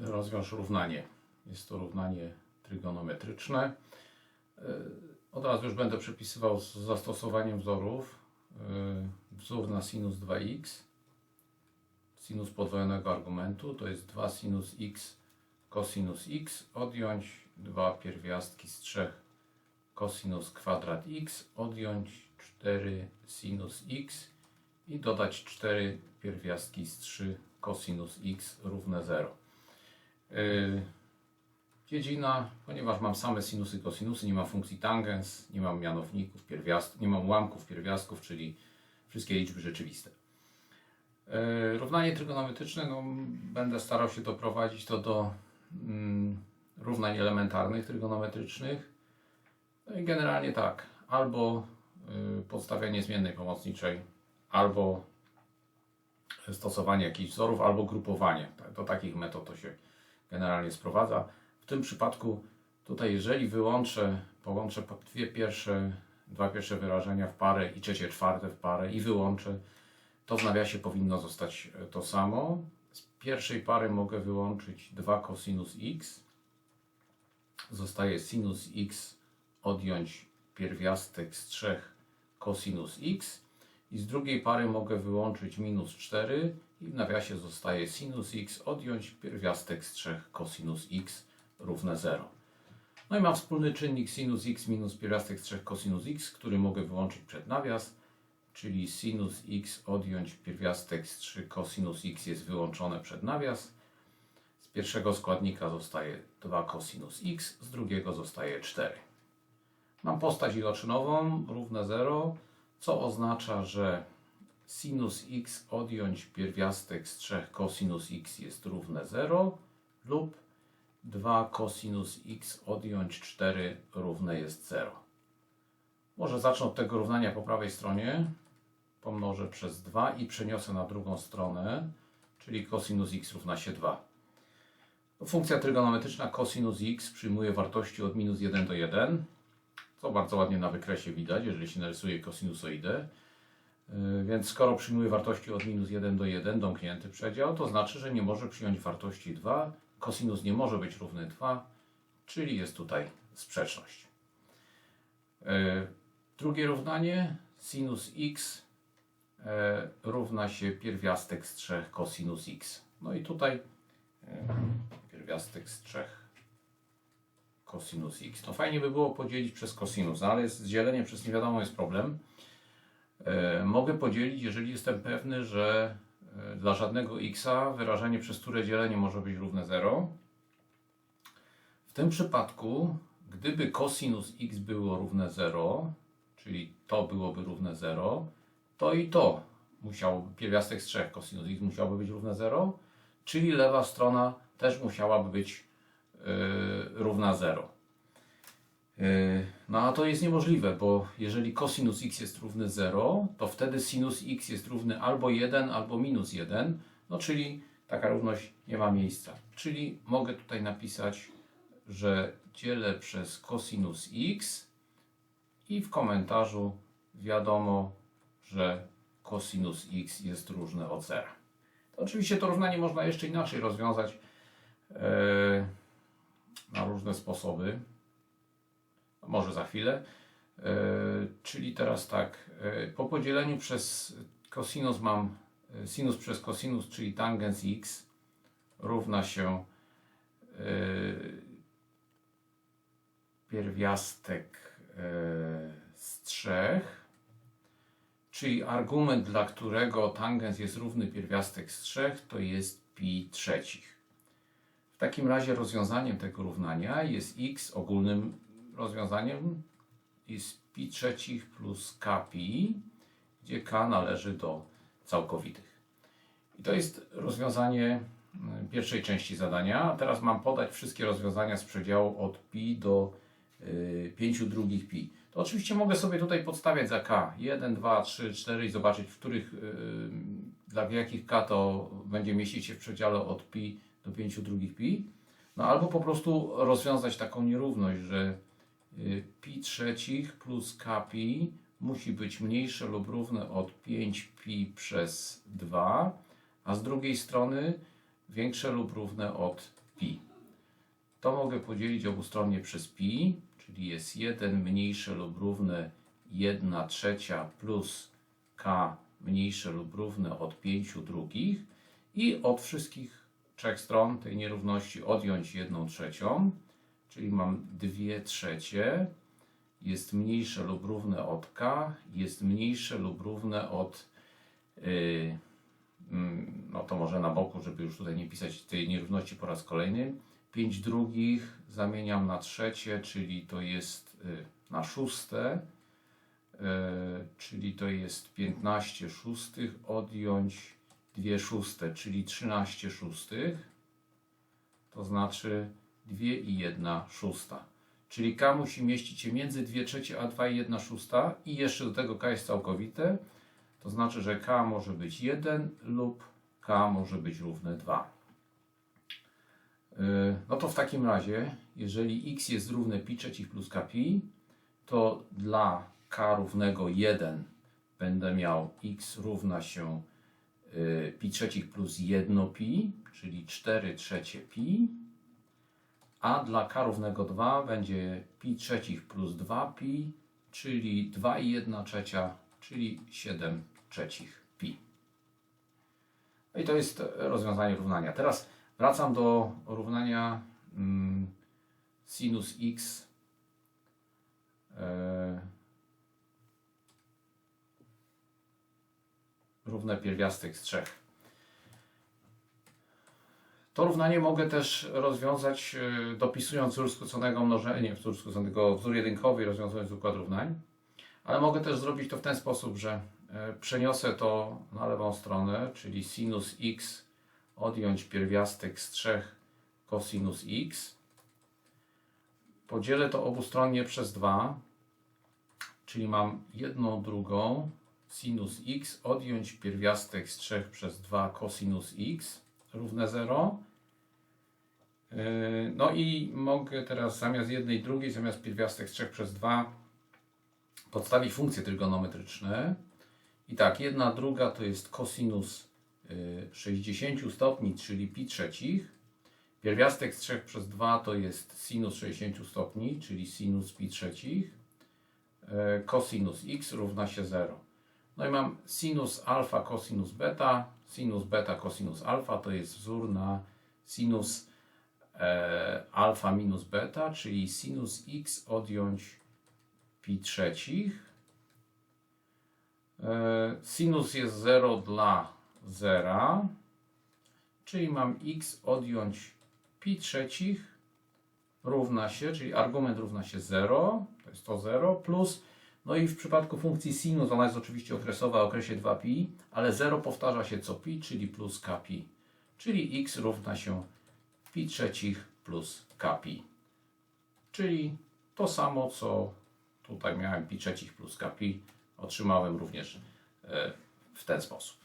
rozwiąż równanie. Jest to równanie trygonometryczne. E, Od razu już będę przepisywał z zastosowaniem wzorów. E, Wzór na sinus 2x. Sinus podwojonego argumentu to jest 2 sinus x cosinus x. Odjąć dwa pierwiastki z 3 cosinus kwadrat x. Odjąć 4 sinus x i dodać 4 pierwiastki z 3 cosinus x równe 0. Yy, dziedzina, ponieważ mam same sinusy, kosinusy, nie mam funkcji tangens, nie mam mianowników, pierwiastków, nie mam ułamków, pierwiastków, czyli wszystkie liczby rzeczywiste. Yy, równanie trygonometryczne, no, będę starał się doprowadzić to do mm, równań elementarnych trygonometrycznych. No i generalnie tak, albo y, podstawianie zmiennej pomocniczej, albo stosowanie jakichś wzorów, albo grupowanie. Tak, Do takich metod to się generalnie sprowadza. W tym przypadku tutaj jeżeli wyłączę, połączę po dwie pierwsze, dwa pierwsze wyrażenia w parę i trzecie, czwarte w parę i wyłączę, to w nawiasie powinno zostać e, to samo. Z pierwszej pary mogę wyłączyć 2 cosinus x. Zostaje sinus x odjąć pierwiastek z 3 cosinus x i z drugiej pary mogę wyłączyć minus 4 i w nawiasie zostaje sinus x odjąć pierwiastek z 3 cosinus x równe 0. No i mam wspólny czynnik sinus x minus pierwiastek z 3 cosinus x, który mogę wyłączyć przed nawias, czyli sinus x odjąć pierwiastek z 3 cosinus x jest wyłączone przed nawias. Z pierwszego składnika zostaje 2 cosinus x, z drugiego zostaje 4. Mam postać iloczynową równe 0, co oznacza, że sinus x odjąć pierwiastek z 3 cosinus x jest równe 0 lub 2 cosinus x odjąć 4 równe jest 0. Może zacznę od tego równania po prawej stronie. Pomnożę przez 2 i przeniosę na drugą stronę, czyli cosinus x równa się 2. Funkcja trygonometryczna cosinus x przyjmuje wartości od minus 1 do 1 co bardzo ładnie na wykresie widać, jeżeli się narysuje kosinusoidę. Yy, Więc skoro przyjmuje wartości od minus 1 do 1, domknięty przedział, to znaczy, że nie może przyjąć wartości 2. Kosinus nie może być równy 2, czyli jest tutaj sprzeczność. Yy, Drugie równanie, sinus x yy, równa się pierwiastek z 3 cosinus x. No i tutaj pierwiastek z 3 cosinus x. No fajnie by było podzielić przez cosinus, no ale jest dzielenie przez nie wiadomo jest problem. E, mogę podzielić, jeżeli jestem pewny, że e, dla żadnego x wyrażenie przez które dzielenie może być równe 0. W tym przypadku, gdyby cosinus x było równe 0, czyli to byłoby równe 0, to i to musiałoby, pierwiastek z 3 cosinus x musiałoby być równe 0, czyli lewa strona też musiałaby być równa 0. Yy, No a to jest niemożliwe, bo jeżeli cosinus x jest równy 0, to wtedy sinus x jest równy albo 1, albo minus 1, no czyli taka równość nie ma miejsca. Czyli mogę tutaj napisać, że dzielę przez cosinus x i w komentarzu wiadomo, że cosinus x jest różne od 0. To oczywiście to równanie można jeszcze inaczej rozwiązać e, na różne sposoby. Może za chwilę. E, czyli teraz tak, e, po podzieleniu przez cosinus mam e, sinus przez cosinus, czyli tangens x równa się pierwiastek z 3, czyli argument, dla którego tangens jest równy pierwiastek z 3, to jest pi trzecich. W takim razie rozwiązaniem tego równania jest x ogólnym rozwiązaniem jest pi trzecich plus k pi, gdzie k należy do całkowitych. I to jest rozwiązanie mm, pierwszej części zadania. Teraz mam podać wszystkie rozwiązania z przedziału od pi do y, 5 drugich pi. To oczywiście mogę sobie tutaj podstawiać za k 1, 2, 3, 4 i zobaczyć, w których, y, dla jakich k to będzie mieścić się w przedziale od pi do 5 drugich pi. No albo po prostu rozwiązać taką nierówność, że y, pi trzecich plus k pi musi być mniejsze lub równe od 5 pi przez 2, a z drugiej strony większe lub równe od pi. To mogę podzielić obustronnie przez pi, czyli jest 1 mniejsze lub równe 1 trzecia plus k mniejsze lub równe od 5 drugich i od wszystkich trzech stron tej nierówności odjąć 1 trzecią, czyli mam 2 trzecie jest mniejsze lub równe od k, jest mniejsze lub równe od yy, no to może na boku, żeby już tutaj nie pisać tej nierówności po raz kolejny. 5 drugich zamieniam na trzecie, czyli to jest y, na szóste, y, czyli to jest 15 szóstych, odjąć 2 szóste, czyli 13 szóstych, to znaczy 2 i 1 szósta. Czyli k musi mieścić się między 2 trzecie a 2 i 1 szósta i jeszcze do tego k jest całkowite, to znaczy, że k może być 1 lub k może być równe 2. Yy, No to w takim razie, jeżeli x jest równe pi trzecich plus kpi, to dla k równego 1 będę miał x równa się pi trzecich plus 1 pi, czyli 4 trzecie pi, a dla k równego 2 będzie pi trzecich plus 2 pi, czyli 2 i 1 trzecia, czyli 7 trzecich pi. No i to jest rozwiązanie równania. Teraz wracam do równania mm, sinus x e, równe pierwiastek z 3. To równanie mogę też rozwiązać e, dopisując wzór skróconego mnożenia, wzór skróconego, wzór jedynkowy rozwiązując układ równań. Ale mogę też zrobić to w ten sposób, że e, przeniosę to na lewą stronę, czyli sinus x odjąć pierwiastek z 3 cosinus x. Podzielę to obustronnie przez 2, czyli mam jedną drugą sinus x odjąć pierwiastek z 3 przez 2 cosinus x równe 0. Yy, No i mogę teraz zamiast jednej drugiej, zamiast pierwiastek z 3 przez 2 podstawić funkcje trygonometryczne. I tak, jedna druga to jest cosinus y, 60 stopni, czyli pi trzecich. Pierwiastek z 3 przez 2 to jest sinus 60 stopni, czyli sinus pi trzecich. E, Cosinus x równa się 0. No i mam sinus alfa cosinus beta. Sinus beta cosinus alfa to jest wzór na sinus e, alfa minus beta, czyli sinus x odjąć pi trzecich. E, Sinus jest 0 dla zera, czyli mam x odjąć pi trzecich równa się, czyli argument równa się 0, to jest to 0, plus, no i w przypadku funkcji sinus, ona jest oczywiście okresowa, o okresie 2pi, ale 0 powtarza się co pi, czyli plus kpi, czyli x równa się pi trzecich plus kpi, czyli to samo, co tutaj miałem pi trzecich plus kpi, otrzymałem również e, w ten sposób.